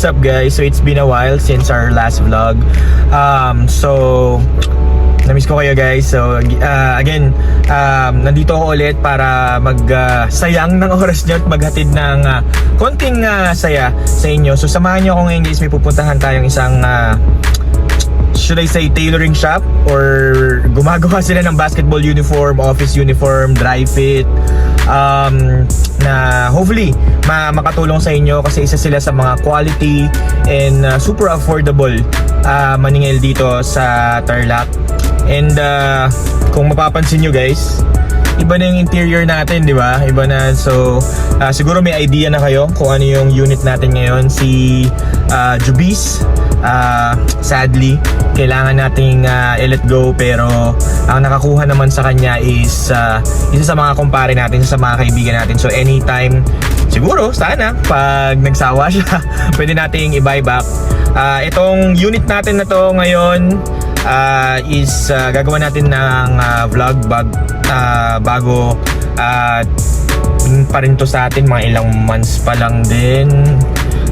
what's up guys? So it's been a while since our last vlog. Um, so Namiss ko kayo guys. So uh, again, um, nandito ako ulit para magsayang ng oras nyo at maghatid ng uh, konting uh, saya sa inyo. So samahan nyo ako ngayon guys. May pupuntahan tayong isang uh, should I say tailoring shop or gumagawa sila ng basketball uniform, office uniform, dry fit um, na hopefully ma makatulong sa inyo kasi isa sila sa mga quality and uh, super affordable uh, maningil dito sa Tarlac and uh, kung mapapansin nyo guys iba na yung interior natin, di ba? Iba na. So, ah, siguro may idea na kayo kung ano yung unit natin ngayon. Si uh, Jubis, ah, sadly, kailangan nating ah, i-let go. Pero, ang nakakuha naman sa kanya is ah, isa sa mga kumpare natin, isa sa mga kaibigan natin. So, anytime, siguro, sana, pag nagsawa siya, pwede nating i-buy back. Ah, itong unit natin na to ngayon, uh, is uh, gagawa natin ng uh, vlog bag, uh, bago uh, pa rin to sa atin mga ilang months pa lang din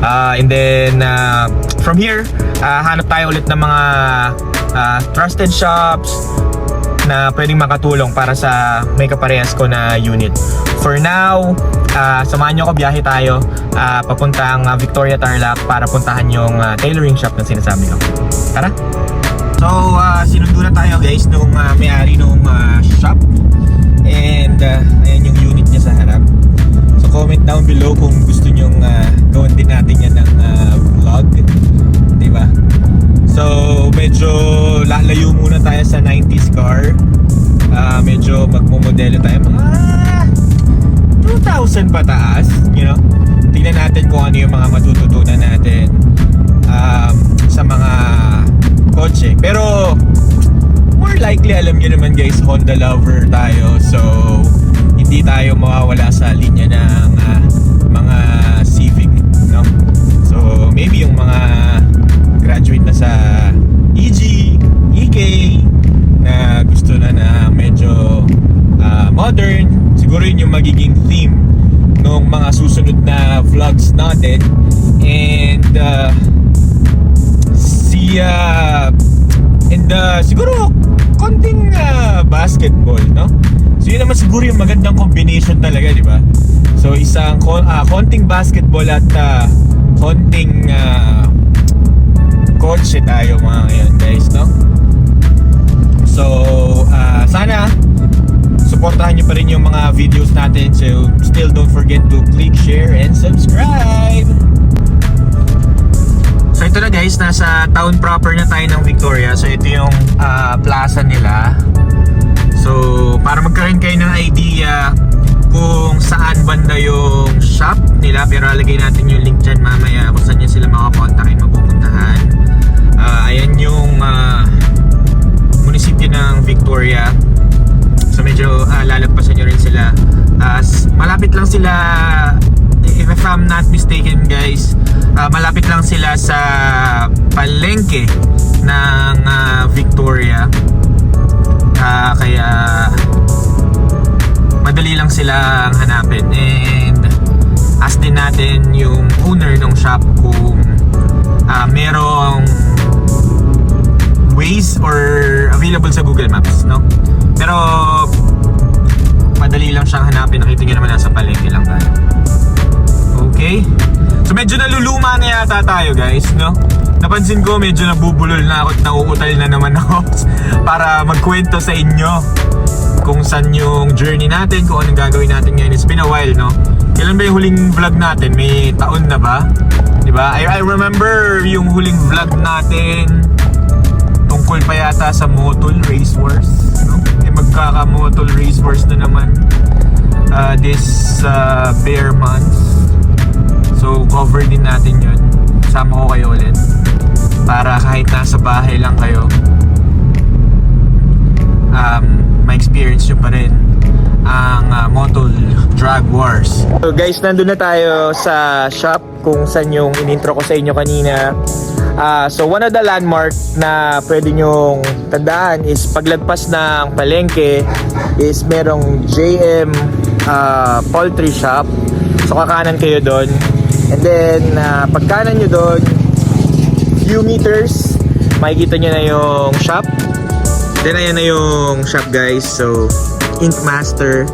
uh, and then uh, from here uh, hanap tayo ulit ng mga uh, trusted shops na pwedeng makatulong para sa may kaparehas ko na unit. For now, uh, samahan nyo ako, biyahe tayo uh, papuntang uh, Victoria Tarlac para puntahan yung uh, tailoring shop na sinasabi ko. Tara! So, uh, sinundo na tayo guys nung uh, may-ari nung uh, shop. And uh, ayan yung unit niya sa harap. Comment down below kung gusto nyong uh, gawin din natin yan ng uh, vlog. Diba? So, medyo lalayo muna tayo sa 90s car. Uh, medyo magmumodelo tayo mga 2,000 pataas, you know? Tingnan natin kung ano yung mga matututunan natin um, sa mga kotse. Pero more likely alam nyo naman guys, Honda lover tayo. So hindi tayo mawawala sa linya ng ah, mga Civic, no? So maybe yung mga graduate na sa EG, EK na gusto na na medyo ah, modern, siguro yun yung magiging theme ng mga susunod na vlogs natin. And uh, si uh, and uh, siguro konting uh, basketball no? So yun naman siguro yung magandang combination talaga di ba? So isang ah, konting basketball at uh, konting uh, kotse tayo mga ngayon guys no? So uh, sana supportahan nyo pa rin yung mga videos natin. So still don't forget to click share and subscribe So ito na guys, nasa town proper na tayo ng Victoria. So ito yung ah, plaza nila. So para magkaroon kayo ng idea kung saan banda yung shop nila. Pero alagay natin yung link dyan mamaya kung saan nyo sila makakontak ay mapupuntahan. Ah, ayan yung ah, munisipyo ng Victoria. So medyo uh, lalagpasan nyo rin sila. As malapit lang sila if I'm not mistaken guys, ah, malapit lang sila sa palengke ng ah, Victoria. Ah, kaya madali lang silang hanapin and ask din natin yung owner ng shop kung ah, merong ways or available sa Google Maps, no? Pero madali lang siyang hanapin. Nakita naman nasa palengke lang tayo. Okay? So medyo naluluma na yata tayo guys, no? Napansin ko medyo nabubulol na ako at nauutal na naman ako para magkwento sa inyo kung saan yung journey natin, kung anong gagawin natin ngayon. It's been a while, no? Kailan ba yung huling vlog natin? May taon na ba? Di ba? I, I remember yung huling vlog natin tungkol pa yata sa Motol Race Wars, no? Eh magkaka-Motol Race Wars na naman uh, this uh, bare months. So cover din natin yun. Sama ko kayo ulit. Para kahit nasa bahay lang kayo, um, ma-experience nyo pa rin ang uh, Motol Drag Wars. So guys, nandun na tayo sa shop kung saan yung inintro ko sa inyo kanina. Ah, so one of the landmark na pwede nyong tandaan is paglagpas ng palengke is merong JM ah, Poultry Shop. So kakanan kayo doon. And then, uh, pagkanan nyo doon, few meters, makikita nyo na yung shop. Then ayan na yung shop guys. So, Ink Master.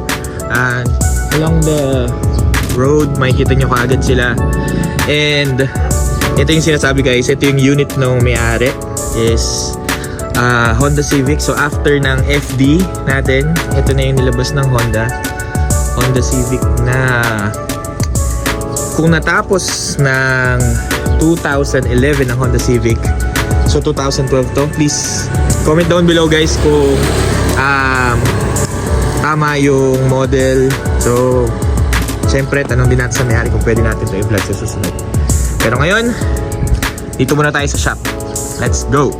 And along the road, makikita nyo kaagad sila. And ito yung sinasabi guys, ito yung unit ng may-ari is ah, Honda Civic. So after ng FD natin, ito na yung nilabas ng Honda. Honda Civic na kung natapos ng 2011 ang Honda Civic, so 2012 to, please comment down below guys kung um, tama yung model. So, syempre, tanong din natin sa may-ari kung pwede natin ito i-vlog sa susunod. Pero ngayon, dito muna tayo sa shop. Let's go!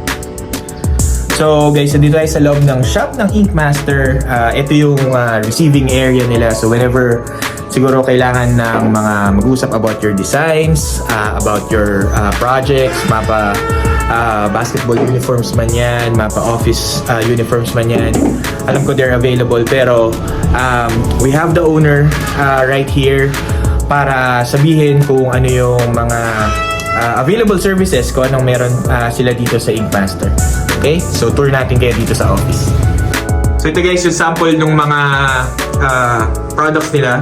So guys, nandito tayo sa loob ng shop ng Ink Master. Ah, ito yung ah, receiving area nila. So whenever siguro kailangan ng mga mag-usap about your designs, ah, about your ah, projects, mapa ah, basketball uniforms man yan, mapa office ah, uniforms man yan. Alam ko they're available pero um, we have the owner ah, right here para sabihin kung ano yung mga uh, available services kung anong meron uh, sila dito sa Ink Master. Okay? So, tour natin kayo dito sa office. So, ito guys, yung sample ng mga uh, products nila.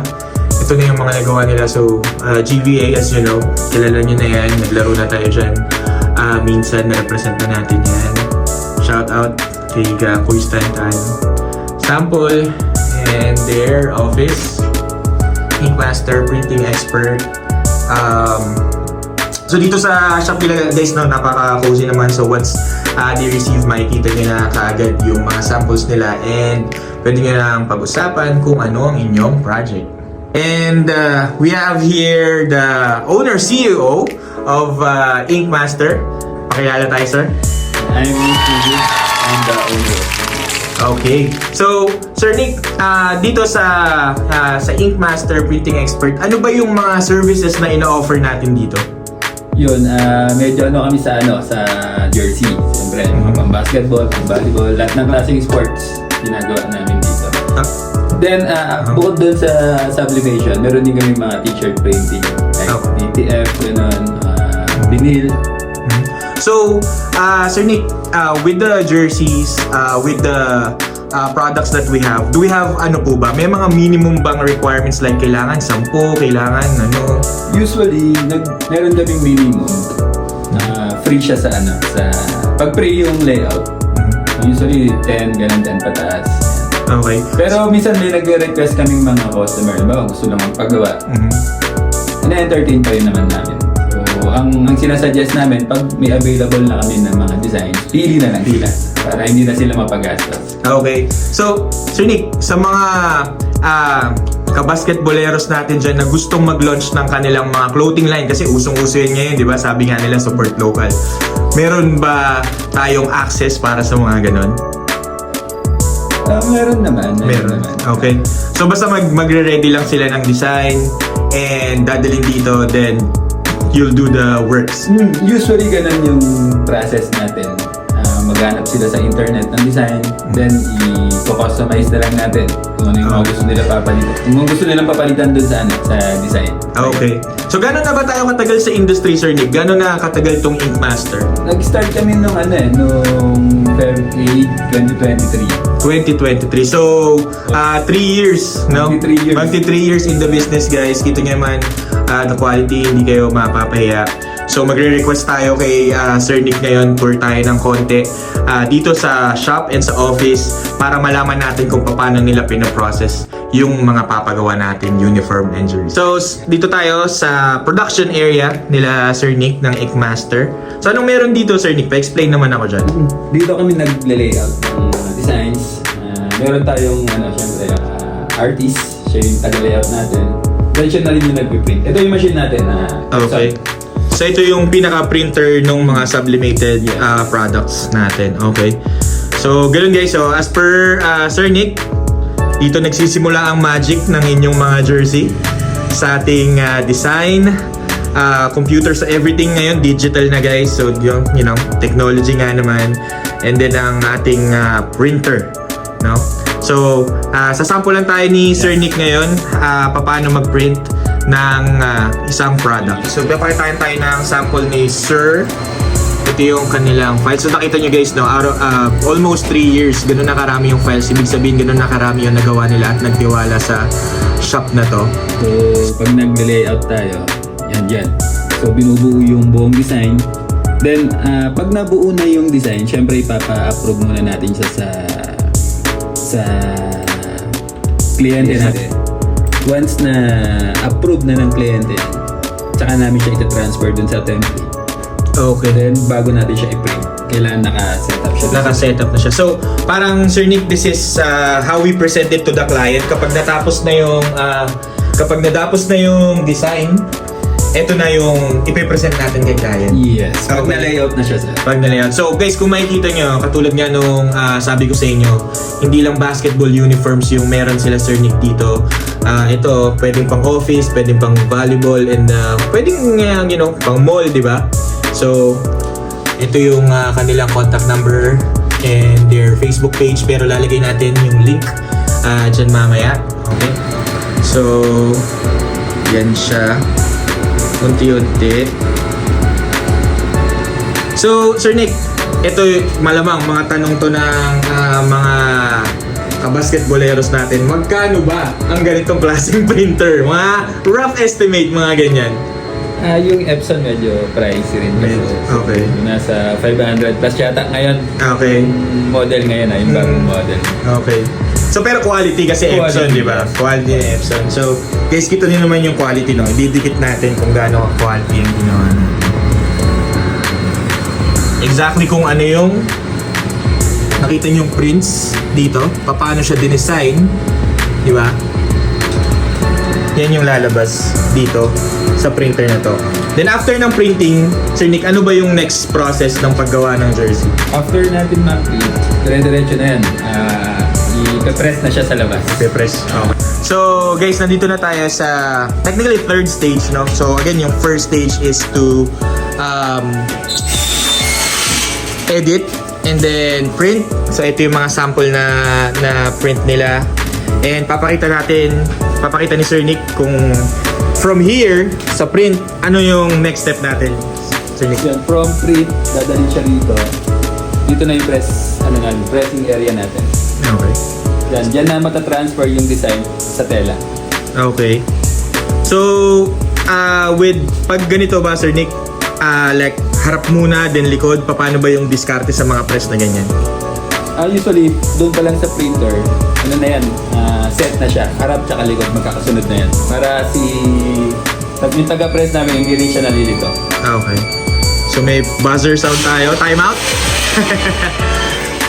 Ito na yung mga nagawa nila. So, uh, GVA, as you know, kilala nyo na yan. Naglaro na tayo dyan. Uh, minsan, na-represent na natin yan. Shout out kay uh, Kuy Stantan. Sample and their office. Ink Master, printing expert. Um, So dito sa shop nila guys no, napaka-cozy naman. So once uh, they receive, makikita nyo na kaagad yung mga samples nila and pwede nyo lang pag-usapan kung ano ang inyong project. And uh, we have here the owner CEO of uh, Ink Master. Pakilala tayo sir. I'm Nick I'm the owner. Okay. So, Sir Nick, ah, dito sa ah, sa Ink Master Printing Expert, ano ba yung mga services na ino-offer natin dito? Yun, ah, medyo ano kami sa ano, sa jersey. Siyempre, mga pang basketball, pang volleyball, lahat ng klaseng sports ginagawa namin. Then, ah, bukod dun sa sublimation, meron din kami mga t-shirt printing. Like Okay. DTF, ganun, ah, vinyl. So, uh, Sir Nick, uh, with the jerseys, uh, with the uh, products that we have, do we have ano po ba? May mga minimum bang requirements like kailangan 10, kailangan ano? Usually, nag, meron kaming minimum na free siya sa ano, sa pag-pre yung layout. Usually, 10, ganun, 10 pataas. Okay. Pero minsan may nagre-request kaming mga customer, ba gusto lang magpagawa. Mhm. Ina-entertain pa rin naman namin. So, ang, ang sinasuggest namin, pag may available na kami ng mga designs, pili na lang sila para hindi na sila mapagastos. Okay. So, Sir Nick, sa mga ah, kabasketboleros natin dyan na gustong mag-launch ng kanilang mga clothing line kasi usong-uso yan ngayon, di ba? Sabi nga nila, support local. Meron ba tayong access para sa mga ganon? Ah, meron naman, meron, Meron. naman. Okay. So basta mag magre-ready lang sila ng design and dadalhin dito then you'll do the works. Hmm, Usually, ganun yung process natin. Ah, maghanap sila sa internet ng design, then i-customize na lang natin kung ano yung mga gusto nila papalitan. Kung ano gusto nilang papalitan dun sa, ano, sa design. Okay. So gano'n na ba tayo katagal sa industry, Sir Nick? Gano'n na katagal tong Ink Master? Nag-start kami nung ano eh, nung Feb 8, 2023. 2023. So, uh, 3 years, no? Magti three years. Magti 3 years in the business, guys. Kita nyo naman, uh, the quality, hindi kayo mapapahiya. So, magre-request tayo kay uh, Sir Nick ngayon, tour tayo ng konti uh, dito sa shop and sa office para malaman natin kung paano nila pinoprocess yung mga papagawa natin, uniform and jewelry. So, dito tayo sa production area nila Sir Nick ng Inkmaster. So, anong meron dito, Sir Nick? Pa-explain naman ako dyan. Dito kami nag-layout ng mga designs. Ah, meron tayong, ano, syempre, ah, artist. Siya yung taga-layout natin. Then siya na rin yung nag-print. Ito yung machine natin na Okay. So ito yung pinaka-printer ng mga sublimated uh, products natin. Okay. So ganun guys. So as per uh, Sir Nick, dito nagsisimula ang magic ng inyong mga jersey sa ating uh, design, uh, computer sa everything ngayon digital na guys. So yung you know, technology nga naman and then ang ating uh, printer, no? So, uh, sasample lang tayo ni Sir Nick ngayon uh, paano mag-print ng ah, isang product. So, papakitain tayo ng sample ni Sir. Ito yung kanilang files. So, nakita nyo guys, no, araw, ah, almost 3 years, ganun na karami yung files. Ibig sabihin, ganun na karami yung nagawa nila at nagtiwala sa shop na to. So, pag nag-layout tayo, yan dyan. So, binubuo yung buong design. Then, ah, pag nabuo na yung design, syempre ipapa-approve muna natin siya sa sa kliyente Yes. natin. Once na approve na ng kliyente tsaka namin siya ita-transfer dun sa template. Okay. Then, bago natin siya i-print, kailangan naka-set up siya. Naka-set up na siya. So, parang Sir Nick, this is uh, how we present it to the client. Kapag natapos na yung uh, kapag natapos na yung design, ito na yung ipipresent natin kay client. Yes. Pag Okay. na-layout na siya, sir. Pag na layout. So guys, kung makikita nyo, katulad nga nung ah, sabi ko sa inyo, hindi lang basketball uniforms yung meron sila Sir Nick dito. Ah, ito, pwedeng pang office, pwedeng pang volleyball, and ah, pwedeng, ah, you know, pang mall, di ba? So, ito yung ah, kanilang contact number and their Facebook page, pero lalagay natin yung link ah, dyan mamaya. Okay? So, yan siya. Unti-unti. So, Sir Nick, ito malamang mga tanong to ng ah, mga kabasketboleros natin. Magkano ba ang ganitong klaseng printer? Mga rough estimate, mga ganyan. Ah, yung Epson medyo pricey rin kasi. Okay. Nasa 500 plus yata ngayon. Okay. Yung model ngayon na, yung bagong Mm. model. Okay. So, pero quality kasi Quality, Epson, di ba? Quality ng Epson. So, guys, kita niyo naman yung quality, no? Ididikit natin kung gaano ka-quality yung ginawa natin. Exactly kung ano yung nakita niyo yung prints dito, paano siya dinesign, di ba? Yan yung lalabas dito sa printer na to. Then after ng printing, Sir Nick, ano ba yung next process ng paggawa ng jersey? After natin ma-print, dire-diretso na yan. Ah, i-press na siya sa labas. Pe-press. Okay. So, guys, nandito na tayo sa technically third stage, no? So, again, yung first stage is to um, edit and then print. So, ito yung mga sample na na print nila. And papakita natin, papakita ni Sir Nick kung from here sa print, ano yung next step natin. Sir Nick. Yan, from print, dadalhin siya rito. Dito na yung press, ano nga, yung pressing area natin. Okay. Yan, dyan na matatransfer yung design sa tela. Okay. So, uh, with pag ganito ba, Sir Nick, ah, like, harap muna, then likod, paano ba yung diskarte sa mga press na ganyan? Ah, usually, doon pa lang sa printer, ano na yan, ah, set na siya. Harap tsaka likod, magkakasunod na yan. Para si... Yung taga-press namin, hindi rin siya nalilito. Ah, okay. So, may buzzer sound tayo. Time out!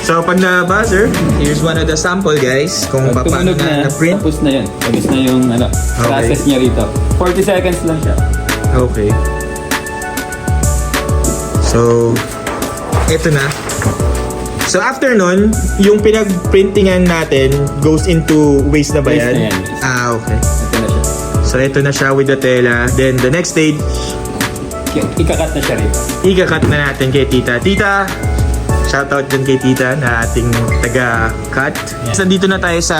so, pag na-buzzer, here's one of the sample, guys. Kung Pag paano na, na, na-print. tapos na yan. Tapos na yung ano, process niya rito. 40 seconds lang siya. Okay. So, eto na. So, after nun, yung pinag-printingan natin goes into waste na ba Waste yan? na yan. Ah, okay. Ito na siya. So, ito na siya with the tela. Then, the next stage, I- Ikakat na siya rito. ika-cut na natin kay Tita. Tita, shoutout dyan kay Tita na ating taga-cut. Yeah. So, nandito na tayo sa...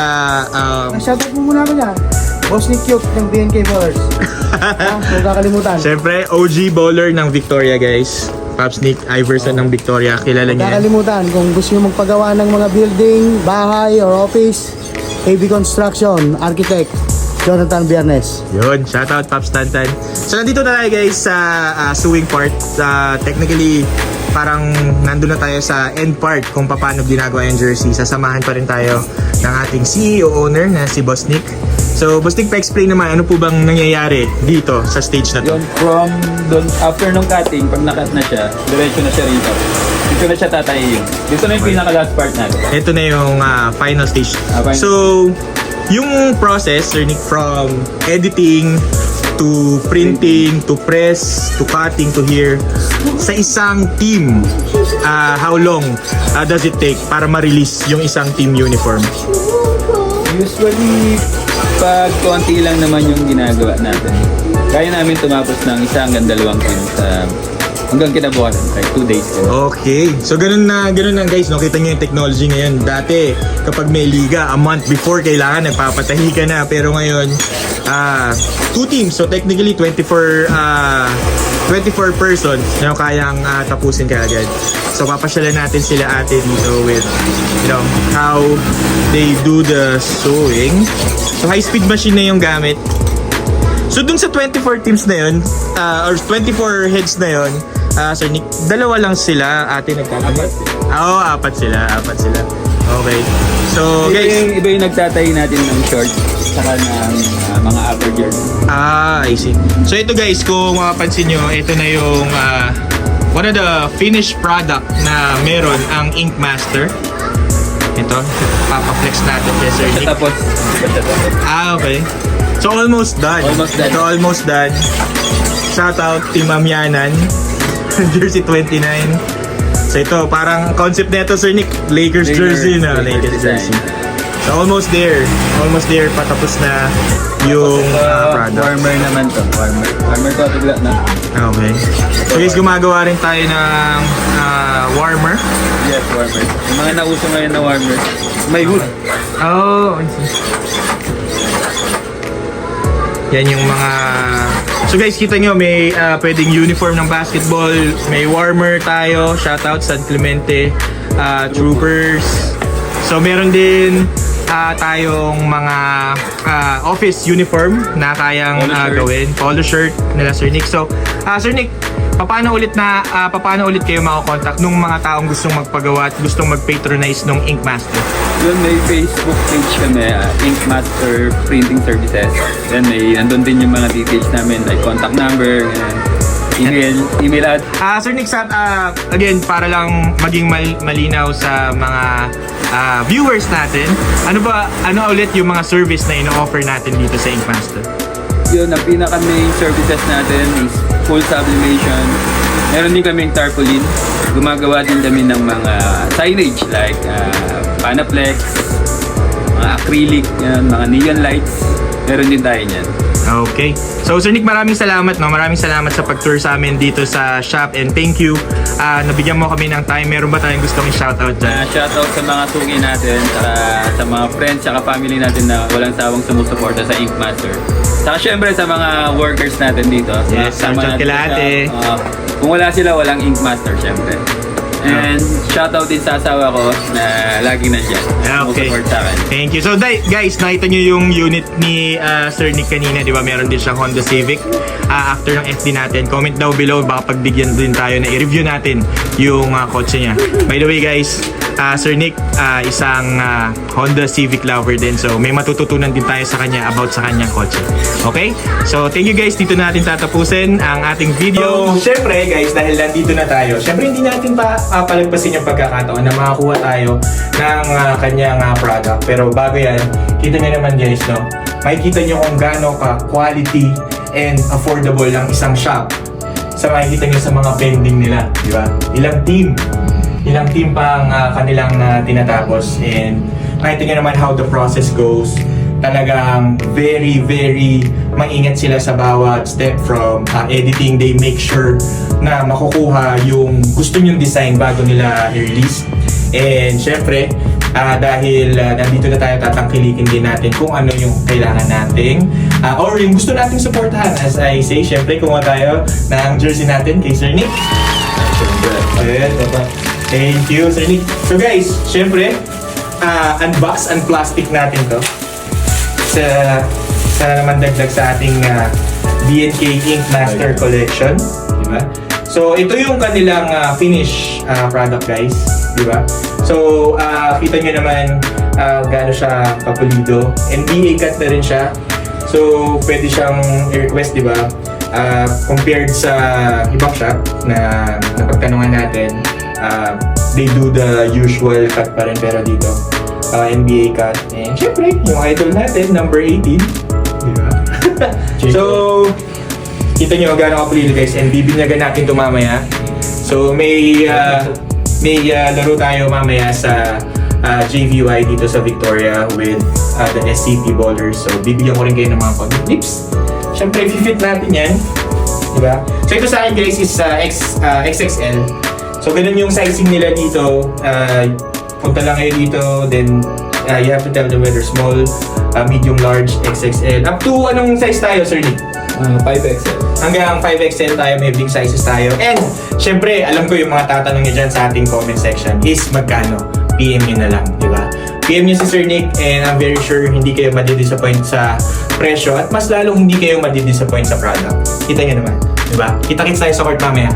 Um, Shoutout mo muna ako dyan. Boss ni Cute ng BNK Ballers. ha? Huwag kakalimutan. Siyempre, OG bowler ng Victoria, guys. Pops Nick Iverson ng Victoria. Kilala Huwag niya. kakalimutan kung gusto nyo magpagawa ng mga building, bahay, or office, AB Construction, Architect, Jonathan Biernes. Yun, shoutout Pops Tantan. So nandito na tayo guys sa ah, suing part. Sa technically parang nandun na tayo sa end part kung paano ginagawa yung jersey. Sasamahan pa rin tayo ng ating CEO owner na si Boss Nick. So Boss Nick, pa-explain naman ano po bang nangyayari dito sa stage na to? Yun, from doon, after nung cutting, pag nakat na siya, diretso na siya rito. Dito na siya tatayin. Dito na yung pinaka-last part natin. Ito na yung ah, final stage. Ah, final. So, yung process, Sir Nick, from editing to printing, to press, to cutting, to here, sa isang team, ah, how long ah, does it take para ma-release yung isang team uniform? Usually, pag konti lang naman yung ginagawa natin, kaya namin tumapos ng isa hanggang dalawang team sa hanggang kinabukasan, like 2 days. ganun. Okay. So ganun na, ganun na guys, no? Nyo yung technology ngayon. Dati, kapag may liga, a month before, kailangan nagpapatahi ka na. Pero ngayon, ah, two teams. So technically, 24, ah, 24 persons na kayang ah, tapusin ka agad. So papasyalan natin sila ate dito with, you know, how they do the sewing. So high-speed machine na yung gamit. So dun sa 24 teams na yun, ah, or 24 heads na yun, ah, Sir Nick, dalawa lang sila, ate nagkakabit. Apat. Oo, oh, apat sila, apat sila. Okay. So, Iba guys, yung, iba yung nagtatay natin ng shorts, saka ng ah, mga upper gear. ah, I see. So ito guys, kung mapapansin nyo, ito na yung ah, one of the finished product na meron ang Ink Master. Ito, papaflex natin kay Sir Nick. Tapos, Ah, okay. So almost done. Almost done. Ito almost done. Shout out Team Mamianan. Jersey 29. So ito, parang concept nito Sir Nick, Lakers, jersey na. Lakers design. jersey. So almost there. Almost there. Patapos na yung ah, product. warmer naman to. Warmer. Warmer to, bigla na. Okay. So guys, gumagawa rin tayo ng ah, warmer. Yes, warmer. Yung mga nauso ngayon na warmer, may hood. Oh. Yan yung mga... So guys, kita nyo, may ah, pwedeng uniform ng basketball, may warmer tayo, shoutout San Clemente, ah, Troopers. So meron din ah, tayong mga ah, office uniform na kayang shirt. gawin. Polo shirt nila Sir Nick. So, ah, Sir Nick, paano ulit na ah, paano ulit kayo makakontakt nung mga taong gustong magpagawa at gustong mag-patronize ng Ink Master? Yun, may Facebook page kami, uh, Ink Master Printing Services. Then may, andun din yung mga details namin, like contact number, and email, email at Ah, Sir Nick, sa, ah, again, para lang maging mal- malinaw sa mga ah, viewers natin, ano ba, ano ulit yung mga service na ino-offer natin dito sa Ink Master? yun, ang pinaka main services natin is full sublimation. Meron din kaming tarpaulin. Gumagawa din kami ng mga signage like uh, Panaplex, mga acrylic, yan, mga neon lights. Meron din tayo niyan. Okay. So, Sir Nick, maraming salamat, no? Maraming salamat sa pag-tour sa amin dito sa shop and thank you. Ah, nabigyan mo kami ng time. Meron ba tayong gustong i-shoutout dyan? Uh, shoutout sa mga suki natin, sa, sa mga friends, sa family natin na walang sawang sumusuporta sa Ink Master. Saka syempre sa mga workers natin dito. Yes, sa shoutout kila ate. uh, kung wala sila, walang Ink Master syempre. And shoutout din sa asawa ko na lagi nandiyan. Ah, okay. Sumusupport sa akin. Thank you. So, di- guys, nakita nyo yung unit ni ah, Sir Nick kanina, di ba? Meron din siyang Honda Civic. Ah, after ng FD natin, comment down below, baka pagbigyan din tayo na i-review natin yung ah, kotse niya. By the way, guys, ah, Sir Nick, ah, isang ah, Honda Civic lover din. So, may matututunan din tayo sa kanya about sa kanyang kotse. Okay? So, thank you guys. Dito natin tatapusin ang ating video. So, syempre, guys, dahil nandito na tayo, syempre hindi natin pa uh, palagpasin yung pagkakataon na makakuha tayo ng ah, kanyang ah, product. Pero bago yan, kita nyo naman guys, no? Makikita nyo kung gaano ka quality and affordable ang isang shop sa makikita nyo sa mga pending nila, di ba? Ilang team, ilang team pa ang ah, kanilang na tinatapos and nyo naman how the process goes. Talagang very, very maingat sila sa bawat step from ah, editing. They make sure na makukuha yung gusto nyong design bago nila i-release. And syempre, ah, dahil ah, nandito na tayo, tatangkilikin din natin kung ano yung kailangan nating ah, or yung gusto nating supportahan. As I say, syempre, kumuha tayo ng jersey natin kay Sir Nick. Ayan, diba? Thank you, Sir Nick. So guys, syempre, ah, unbox, unplastic natin to. Sa, sa naman dagdag sa ating ah, BNK Ink Master Collection. Diba? So, ito yung kanilang ah, finish ah, product, guys. Diba? So, ah, kita nyo naman ah, gaano siya kapulido. NBA cut na rin siya. So, pwede siyang i-request, di ba? Ah, compared sa ibang shop na napagtanungan natin, ah, they do the usual cut pa rin pero dito, ah, NBA cut. And syempre, yung idol natin, number 18. Di ba? so, kita nyo gaano kapulido guys and bibinyagan natin ito mamaya. So, may ah, may ah, laro tayo mamaya sa ah, JVY dito sa Victoria with ah, the SCP bowlers. So, bibigyan ko rin kayo ng mga pag-tips. Siyempre, fit natin yan. di ba? So ito sa akin guys is uh, X, uh, XXL. So ganun yung sizing nila dito. Uh, punta lang kayo dito, then uh, you have to tell them whether small, uh, medium, large, XXL. Up to anong size tayo, Sir Nick? Ah, 5XL. Hanggang 5XL tayo, may big sizes tayo. And, syempre, alam ko yung mga tatanong nyo dyan sa ating comment section is magkano? PM nyo na lang, di ba? PM nyo si Sir Nick and I'm very sure hindi kayo madidisappoint sa presyo at mas lalong hindi kayo madidisappoint sa product. Kita nyo naman, di ba? Kita-kits tayo sa court mamaya.